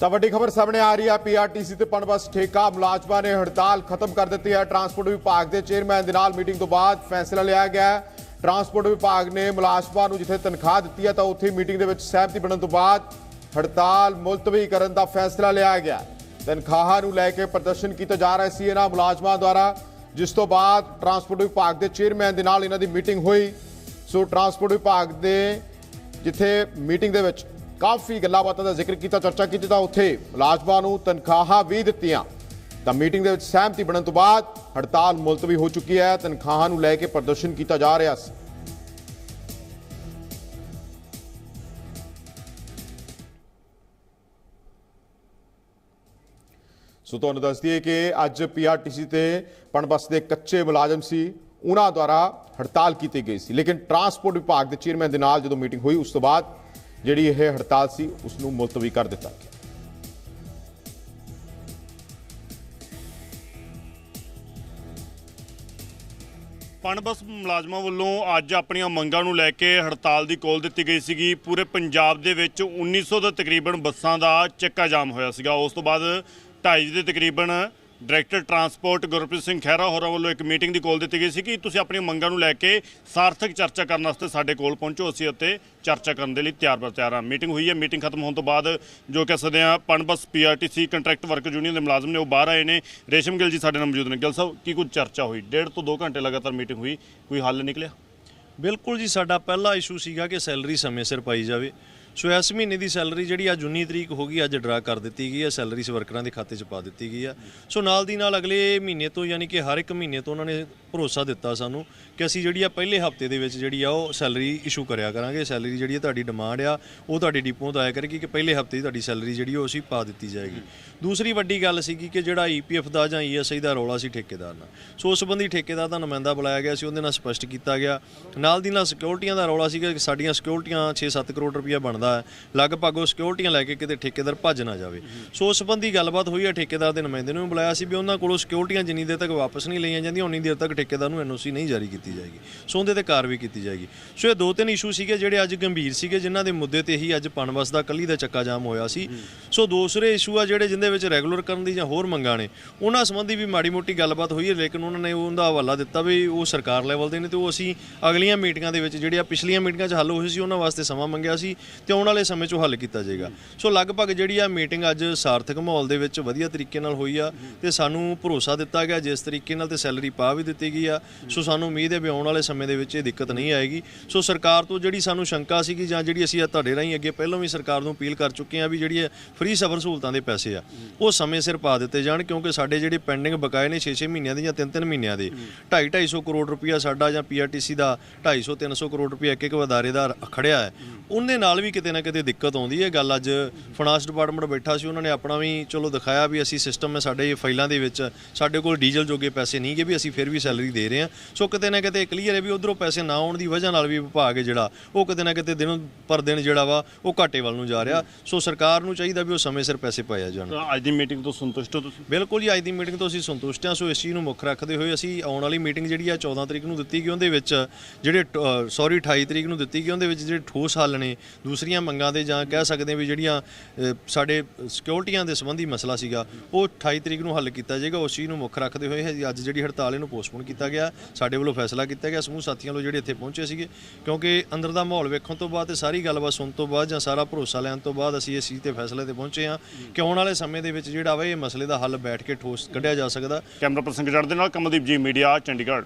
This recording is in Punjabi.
ਤਾਂ ਵੱਡੀ ਖਬਰ ਸਾਹਮਣੇ ਆ ਰਹੀ ਹੈ। ਪੀਆਰਟੀਸੀ ਤੇ ਪਨਬਸ ਠੇਕਾ ਮੁਲਾਜ਼ਮਾਂ ਨੇ ਹੜਤਾਲ ਖਤਮ ਕਰ ਦਿੱਤੀ ਹੈ। ਟਰਾਂਸਪੋਰਟ ਵਿਭਾਗ ਦੇ ਚੇਅਰਮੈਨ ਦੇ ਨਾਲ ਮੀਟਿੰਗ ਤੋਂ ਬਾਅਦ ਫੈਸਲਾ ਲਿਆ ਗਿਆ ਟਰਾਂਸਪੋਰਟ ਵਿਭਾਗ ਨੇ ਮੁਲਾਜ਼ਮਾਂ ਨੂੰ ਜਿੱਥੇ ਤਨਖਾਹ ਦਿੱਤੀ ਹੈ, ਤਾਂ ਉੱਥੇ ਮੀਟਿੰਗ ਦੇ ਵਿੱਚ ਸਹਿਮਤੀ ਬਣਨ ਤੋਂ ਬਾਅਦ ਹੜਤਾਲ ਮੁਲਤਵੀ ਕਰਨ ਦਾ ਫੈਸਲਾ ਲਿਆ ਗਿਆ ਤਨਖਾਹਾਂ ਨੂੰ ਲੈ ਕੇ ਪ੍ਰਦਰਸ਼ਨ ਕੀਤਾ ਜਾ ਰਿਹਾ ਸੀ ਇਹਨਾਂ ਮੁਲਾਜ਼ਮਾਂ ਦੁਆਰਾ, ਜਿਸ ਤੋਂ ਬਾਅਦ ਟਰਾਂਸਪੋਰਟ ਵਿਭਾਗ ਦੇ ਚੇਅਰਮੈਨ ਦੇ ਨਾਲ ਇਹਨਾਂ ਦੀ ਮੀਟਿੰਗ ਹੋਈ। ਸੋ ਟਰਾਂਸਪੋਰਟ ਵਿਭਾਗ ਦੇ ਜਿੱਥੇ ਮੀਟਿੰਗ ਦੇ ਵਿੱਚ ਕਾਫੀ ਗੱਲਾਂ ਬਾਤਾਂ ਦਾ ਜ਼ਿਕਰ ਕੀਤਾ, ਚਰਚਾ ਕੀਤੀ ਤਾਂ ਉੱਥੇ ਮੁਲਾਜ਼ਮਾਂ ਨੂੰ ਤਨਖਾਹਾਂ ਵੀ ਦਿੱਤੀਆਂ। ਤਾਂ ਮੀਟਿੰਗ ਦੇ ਵਿੱਚ ਸਹਿਮਤੀ ਬਣਨ ਤੋਂ ਬਾਅਦ ਹੜਤਾਲ ਮੁਲਤਵੀ ਹੋ ਚੁੱਕੀ ਹੈ, ਤਨਖਾਹਾਂ ਨੂੰ ਲੈ ਕੇ ਪ੍ਰਦਰਸ਼ਨ ਕੀਤਾ ਜਾ ਰਿਹਾ ਸੀ। ਸੋ ਤੁਹਾਨੂੰ ਦੱਸ ਦਈਏ ਕਿ ਅੱਜ ਪੀਆਰਟੀਸੀ ਤੇ ਪਣਬਸ ਦੇ ਕੱਚੇ ਮੁਲਾਜ਼ਮ ਸੀ, ਉਹਨਾਂ ਦੁਆਰਾ ਹੜਤਾਲ ਕੀਤੀ ਗਈ ਸੀ। ਲੇਕਿਨ ਟਰਾਂਸਪੋਰਟ ਵਿਭਾਗ ਦੇ ਚੇਅਰਮੈਨ ਦੇ ਨਾਲ ਜਦੋਂ ਮੀਟਿੰਗ ਹੋਈ, ਉਸ ਤੋਂ ਬਾਅਦ ਜਿਹੜੀ ਇਹ ਹੜਤਾਲ ਸੀ ਉਸ ਨੂੰ ਮੁਲਤਵੀ ਕਰ ਦਿੱਤਾ। ਗਿਆ ਪਣਬਸ ਮੁਲਾਜ਼ਮਾਂ ਵੱਲੋਂ ਅੱਜ ਆਪਣੀਆਂ ਮੰਗਾਂ ਨੂੰ ਲੈ ਕੇ ਹੜਤਾਲ ਦੀ ਕੋਲ ਦਿੱਤੀ ਗਈ ਸੀਗੀ। ਪੂਰੇ ਪੰਜਾਬ ਦੇ ਵਿੱਚ 1900 ਦੇ ਤਕਰੀਬਨ ਬੱਸਾਂ ਦਾ ਚੱਕਾ ਜਾਮ ਹੋਇਆ ਸੀਗਾ। ਉਸ ਤੋਂ ਬਾਅਦ 2.5 ਦੇ ਤਕਰੀਬਨ ਡਾਇਰੈਕਟਰ ਟਰਾਂਸਪੋਰਟ ਗੁਰਪ੍ਰੀਤ ਸਿੰਘ ਖਹਿਰਾ ਹੋਰਾਂ ਵੱਲੋਂ ਇੱਕ ਮੀਟਿੰਗ ਦੀ ਕੋਲ ਦਿੱਤੀ ਗਈ ਸੀ ਕਿ ਤੁਸੀਂ ਆਪਣੀਆਂ ਮੰਗਾਂ ਨੂੰ ਲੈ ਕੇ ਸਾਰਥਕ ਚਰਚਾ ਕਰਨ ਵਾਸਤੇ ਸਾਡੇ ਕੋਲ ਪਹੁੰਚੋ। ਅਸੀਂ ਉੱਤੇ ਚਰਚਾ ਕਰਨ ਦੇ ਲਈ ਤਿਆਰ ਬਰ ਤਿਆਰ ਹਾਂ। ਮੀਟਿੰਗ ਹੋਈ ਹੈ। ਮੀਟਿੰਗ ਖਤਮ ਹੋਣ ਤੋਂ ਬਾਅਦ ਜੋ ਕਹਿ ਸਕਦੇ ਆ, PUNBUS PRTC contract worker union ਦੇ ਮੁਲਾਜ਼ਮ ਨੇ ਉਹ ਬਾਹਰ ਆਏ ਨੇ। ਰੇਸ਼ਮ ਗਿੱਲ ਜੀ ਸਾਡੇ ਨਾਲ ਮੌਜੂਦ ਨੇ। ਗਿੱਲ ਸਾਹਿਬ, ਕੀ ਕੁਝ ਚਰਚਾ ਹੋਈ? ਡੇਢ ਤੋਂ 2 ਘੰਟੇ ਲਗਾਤਾਰ ਮੀਟਿੰਗ ਹੋਈ। ਕੋਈ ਹੱਲ ਨਿਕਲਿਆ? ਬਿਲਕੁਲ ਜੀ, ਸਾਡਾ ਪਹਿਲਾ ਇਸ਼ੂ ਸੀਗਾ ਕਿ ਸੈਲਰੀ ਸਮੇਂ ਸਿਰ ਪਾਈ ਜਾਵੇ। ਸੋ ਇਸ ਮਹੀਨੇ ਦੀ ਸੈਲਰੀ ਜਿਹੜੀ ਅੱਜ 19 ਤਰੀਕ ਹੋ ਗਈ, ਅੱਜ ਡਰਾ ਕਰ ਦਿੱਤੀ ਗਈ ਹੈ ਸੈਲਰੀ ਵਰਕਰਾਂ ਦੇ ਖਾਤੇ 'ਚ ਪਾ ਦਿੱਤੀ ਗਈ ਆ ਸੋ ਨਾਲ ਦੀ ਨਾਲ ਅਗਲੇ ਮਹੀਨੇ ਤੋਂ ਯਾਨੀ ਕਿ ਹਰ ਇੱਕ ਮਹੀਨੇ ਤੋਂ ਉਹਨਾਂ ਨੇ ਭਰੋਸਾ ਦਿੱਤਾ ਸਾਨੂੰ ਕਿ ਅਸੀਂ ਜਿਹੜੀ ਆ ਪਹਿਲੇ ਹਫ਼ਤੇ ਦੇ ਵਿੱਚ ਜਿਹੜੀ ਆ ਉਹ ਸੈਲਰੀ ਇਸ਼ੂ ਕਰਿਆ ਕਰਾਂਗੇ। ਸੈਲਰੀ ਜਿਹੜੀ ਆ ਤੁਹਾਡੀ ਡਿਮਾਂਡ ਆ, ਉਹ ਤੁਹਾਡੀ ਡਿਪੋ ਤੋਂ ਆਇਆ ਕਰੇਗੀ ਕਿ ਪਹਿਲੇ ਹਫ਼ਤੇ ਦੀ ਤੁਹਾਡੀ ਸੈਲਰੀ ਜਿਹੜੀ ਉਹ ਅਸੀਂ ਪਾ ਦਿੱਤੀ ਜਾਏਗੀ। ਦੂਸਰੀ ਵੱਡੀ ਗੱਲ ਸੀਗੀ ਕਿ ਜਿਹੜਾ ਈਪੀਐਫ ਦਾ ਜਾਂ ਈਐਸਆਈ ਦਾ ਰੌਲਾ ਸੀ ਠੇਕੇਦਾਰ ਨਾਲ। ਸੋ ਉਸ ਸੰਬੰਧੀ ਠੇਕੇਦਾਰ ਦਾ ਨੁਮਾਇੰਦਾ ਬੁਲਾਇਆ ਗਿਆ ਸੀ, ਉਹਦੇ ਨਾਲ ਸਪਸ਼ਟ ਕੀਤਾ ਗਿਆ। ਨਾਲ ਦੀ ਨਾਲ ਸਿਕਿਉਰਿਟੀਆਂ ਦਾ ਰੌਲਾ ਸੀਗਾ ਕਿ ਸਾਡੀਆਂ ਸਿਕਿਉਰਿਟੀਆਂ 6-7 ਕਰੋੜ ਰੁਪਇਆ ਬਣਦਾ ਹੈ। ਲਗਭਗ ਉਹ ਸਿਕਿਉਰਿਟੀਆਂ ਲੈ ਕੇ ਕਿਤੇ ਠੇਕੇਦਾਰ ਭੱਜ ਨਾ ਜਾਵੇ। ਸੋ ਉਸ ਸੰਬੰਧੀ ਗੱਲਬਾਤ ਹੋਈ ਹੈ ਠੇਕੇਦਾਰ ਦੇ ਨੁਮਾਇੰਦੇ ਨੂੰ। ਬੁਲਾਇਆ ਸੀ ਵੀ ਉਹਨਾਂ ਕੋਲੋਂ ਸਿਕਿਉਰਿਟੀਆਂ ਜਿੰਨੀ ਦੇਰ ਤੱਕ ਵਾਪਸ ਨਹੀਂ ਲਈਆਂ ਜਾਂਦੀਆਂ, ਉਨੀ ਦੇਰ ਤੱਕ ਠੇਕੇਦਾਰ ਨੂੰ ਐਨਓਸੀ ਨਹੀਂ ਜਾਰੀ ਕੀਤੀ ਜਾਏਗੀ। ਸੋ ਉਹਦੇ ਤੇ ਕਾਰਵਾਈ ਕੀਤੀ ਜਾਏਗੀ। ਸੋ ਇਹ ਦੋ ਤਿੰਨ ਇਸ਼ੂ ਸੀਗੇ ਜਿਹੜੇ ਅੱਜ ਗੰਭੀਰ ਸੀਗੇ, ਜਿਨ੍ਹਾਂ ਦੇ ਮੁੱਦੇ ਤੇ ਹੀ ਅੱਜ ਪਣਬਸ ਦਾ ਕੱਲੀ ਦਾ ਚੱਕਾ ਜਾਮ ਹੋਇਆ ਸੀ। ਸੋ ਦੂਸਰੇ ਇਸ਼ੂ ਆ ਜਿਹੜੇ ਜਿੰਦੇ ਵਿੱਚ ਰੈਗੂਲਰ ਕਰਨ ਦੀ ਜਾਂ ਹੋਰ ਮੰਗਾਂ ਨੇ, ਉਹਨਾਂ ਸੰਬੰਧੀ ਵੀ ਮਾੜੀ ਮੋਟੀ ਗੱਲਬਾਤ ਹੋਈ ਹੈ, ਲੇਕਿਨ ਉਹਨਾਂ ਨੇ ਉਹਦਾ ਹਵਾਲਾ ਦਿੱਤਾ ਵੀ ਉਹ ਸਰਕਾਰ ਲੈਵਲ ਦੇ ਨੇ ਤੇ ਉਹ ਅਸੀਂ ਅਗਲੀਆਂ ਮੀਟਿੰਗਾਂ ਦੇ ਵਿੱਚ, ਜਿਹੜੀਆਂ ਪਿਛਲੀਆਂ ਮੀਟਿੰਗਾਂ 'ਚ ਹੱਲ ਹੋਈ ਸੀ, ਉਹਨਾਂ ਵਾਸਤੇ ਸਮਾਂ ਮੰਗਿਆ ਸੀ ਤੇ ਆਉਣ ਵਾਲੇ ਸਮੇਂ 'ਚ ਹੱਲ ਕੀਤਾ ਜਾਏਗਾ। ਸੋ ਲਗਭਗ ਜਿਹੜੀ ਆ ਮੀਟਿੰਗ ਅੱਜ ਸਾਰਥਕ ਮਾਹੌਲ ਦੇ ਵਿੱਚ ਵਧੀਆ ਤਰੀਕੇ ਨਾਲ ਹੋਈ ਆ ਤੇ ਸਾਨੂੰ ਭਰੋਸਾ ਦਿੱਤਾ ਗਿਆ, ਜਿਸ ਤਰੀਕੇ ਨਾਲ ਤੇ ਸੈਲਰੀ ਪਾ ਵੀ ਦਿੱਤੀ ਗਈ ਆ। ਸੋ ਸਾਨੂੰ ਉਮੀਦ ਹੈ ਵੀ ਆਉਣ ਵਾਲੇ ਸਮੇਂ ਦੇ ਵਿੱਚ ਇਹ ਦਿੱਕਤ ਨਹੀਂ ਆਏਗੀ। ਸੋ ਸਰਕਾਰ ਤੋਂ ਜਿਹੜੀ ਸਾਨੂੰ ਸ਼ੰਕਾ ਸੀਗੀ ਜਾਂ ਜਿਹੜੀ ਅਸੀਂ ਤੁਹਾਡੇ ਰਾਹੀਂ ਅੱਗੇ ਪਹਿਲਾਂ ਵੀ ਸਰਕਾਰ ਨੂੰ ਅਪੀਲ ਕਰ ਚੁੱਕੇ ਆ ਵੀ ਜਿਹੜੀ ਫ੍ਰੀ ਸਫਰ ਸਹੂਲਤਾਂ ਦੇ ਪੈਸੇ ਆ, ਉਹ ਸਮੇਂ ਸਿਰ ਪਾ ਦਿੱਤੇ ਜਾਣ, ਕਿਉਂਕਿ ਸਾਡੇ ਜਿਹੜੇ ਪੈਂਡਿੰਗ ਬਕਾਏ ਨੇ 6-6 ਮਹੀਨਿਆਂ ਦੇ ਜਾਂ 3-3 ਮਹੀਨਿਆਂ ਦੇ 2.5-250 ਕਰੋੜ ਰੁਪਇਆ ਸਾਡਾ ਜਾਂ ਪੀਆਰਟੀਸੀ ਦਾ 250-300 ਕਰੋੜ ਰੁਪਇਆ ਇੱਕ ਇੱਕ ਅਦਾਰੇ ਦਾ ਖੜਿਆ ਹੈ। ਉਹਦੇ ਨਾਲ ਵੀ ਕਿਤੇ ਨਾ ਕਿਤੇ ਦਿੱਕਤ ਆਉਂਦੀ ਹੈ। ਗੱਲ ਅੱਜ ਫਾਈਨਾਂਸ ਡਿਪਾਰਟਮੈਂਟ ਬੈਠਾ ਸੀ ਉਹਨਾਂ ਨੇ ਆਪਣਾ ਵੀ ਚਲੋ ਦਿਖਾਇਆ ਵੀ ਅਸੀਂ ਸਿਸਟਮ ਹੈ ਸਾਡੇ ਫਾਈਲਾਂ ਦੇ ਵਿੱਚ ਸਾਡੇ ਕੋਲ ਡੀਜ਼ਲ ਜੋਗੇ ਪੈਸੇ ਨਹੀਂ ਗੇ ਵੀ ਅਸੀਂ ਫਿਰ ਵੀ ਸੈਲਰੀ ਦੇ ਰਹੇ ਹਾਂ। ਸੋ ਕਿਤੇ ਨਾ ਕਿਤੇ ਕਲੀਅਰ ਹੈ ਵੀ ਉਧਰੋਂ ਪੈਸੇ ਨਾ ਆਉਣ ਦੀ ਵਜ੍ਹਾ ਨਾਲ ਵੀ ਵਿਭਾਗ ਜਿਹੜਾ ਉਹ ਕਿਤੇ ਨਾ ਕਿਤੇ ਦਿਨੋਂ ਪਰ ਦਿਨ ਜਿਹੜਾ ਵਾ ਉਹ ਘਾਟੇ ਵੱਲ ਨੂੰ ਜਾ ਰਿਹਾ। ਸੋ ਸਰਕਾਰ ਨੂੰ ਚਾਹੀਦਾ ਵੀ ਉਹ ਸਮੇਂ ਸਿਰ ਪੈਸੇ ਪਾਇਆ ਜਾਣ। ਅੱਜ ਦੀ ਮੀਟਿੰਗ ਤੋਂ ਸੰਤੁਸ਼ਟ ਹੋ ਤੁਸੀਂ? ਬਿਲਕੁਲ ਜੀ ਅੱਜ ਦੀ ਮੀਟਿੰਗ ਤੋਂ ਅਸੀਂ ਸੰਤੁਸ਼ਟ ਹਾਂ। ਸੋ ਇਸ ਚੀਜ਼ ਨੂੰ ਮੁੱਖ ਰੱਖਦੇ ਹੋਏ ਅਸੀਂ ਆਉਣ ਵਾਲੀ ਮੀਟਿੰਗ ਜਿਹੜੀ ਆ 14 ਤਰੀਕ ਨੂੰ ਦਿੱਤੀ ਗਈ ਉਹਦੇ ਵਿੱਚ ਜਿਹੜੇ ਸੌਰੀ 28 ਤਰੀਕ ਨੂੰ ਦਿੱਤੀ ਗਈ ਉਹਦੇ ਵਿੱਚ ਜਿਹੜੇ ਠੋਸ ਹੱਲ ਨੇ ਦੂਸਰੀਆਂ ਮੰਗਾਂ ਦੇ ਜਾਂ ਕਹਿ ਸਕਦੇ ਵੀ ਜਿਹੜੀਆਂ ਸਾਡੇ ਸਿਕਿਉਰਿਟੀਆਂ ਦੇ ਸੰਬੰਧੀ ਮਸਲਾ ਸੀਗਾ, ਉਹ 28 ਤਰੀਕ ਨੂੰ ਹੱਲ ਕੀਤਾ ਜਾਏਗਾ, ਉਸ ਚੀਜ਼ ਨੂੰ ਮੁੱਖ ਰੱਖਦੇ ਹੋਏ ਅੱਜ ਜਿਹੜੀ ਹੜਤਾਲ ਇਹਨੂੰ ਪੋਸਟਪੋਨ ਕੀਤਾ ਗਿਆ। ਸਾਡੇ ਵੱਲੋਂ ਫੈਸਲਾ ਕੀਤਾ ਗਿਆ, ਸਮੂਹ ਸਾਥੀਆਂ ਵੱਲੋਂ ਜਿਹੜੇ ਇੱਥੇ ਪਹੁੰਚੇ ਸੀਗੇ, ਕਿਉਂਕਿ ਅੰਦਰ ਦਾ ਮਾਹੌਲ ਵੇਖਣ ਤੋਂ ਬਾਅਦ ਤੇ ਸਾਰੀ ਗੱਲਬਾਤ ਸੁਣਨ ਤੋਂ ਬਾਅਦ ਜਾਂ ਸਾਰਾ ਭਰੋਸਾ ਲੈਣ ਤੋਂ ਬਾਅਦ ਅਸੀਂ ਇਸ ਚੀਜ਼ ਤੇ ਫੈਸਲੇ ਤੇ ਪਹੁੰਚੇ ਹਾਂ ਕਿ ਆਉਣ ਵਾਲੇ ਸਮੇਂ ਦੇ ਵਿੱਚ ਜਿਹੜਾ ਵਾ ਇਹ ਮਸਲੇ ਦਾ ਹੱਲ ਬੈਠ ਕੇ ਠੋਸ ਕੱਢਿਆ ਜਾ ਸਕਦਾ। ਕੈਮਰਾ ਪਰਸਨ ਜੜ ਦੇ ਨਾਲ ਕਮਲਦੀਪ ਜੀ, ਮੀਡੀਆ ਚੰਡੀਗੜ੍ਹ।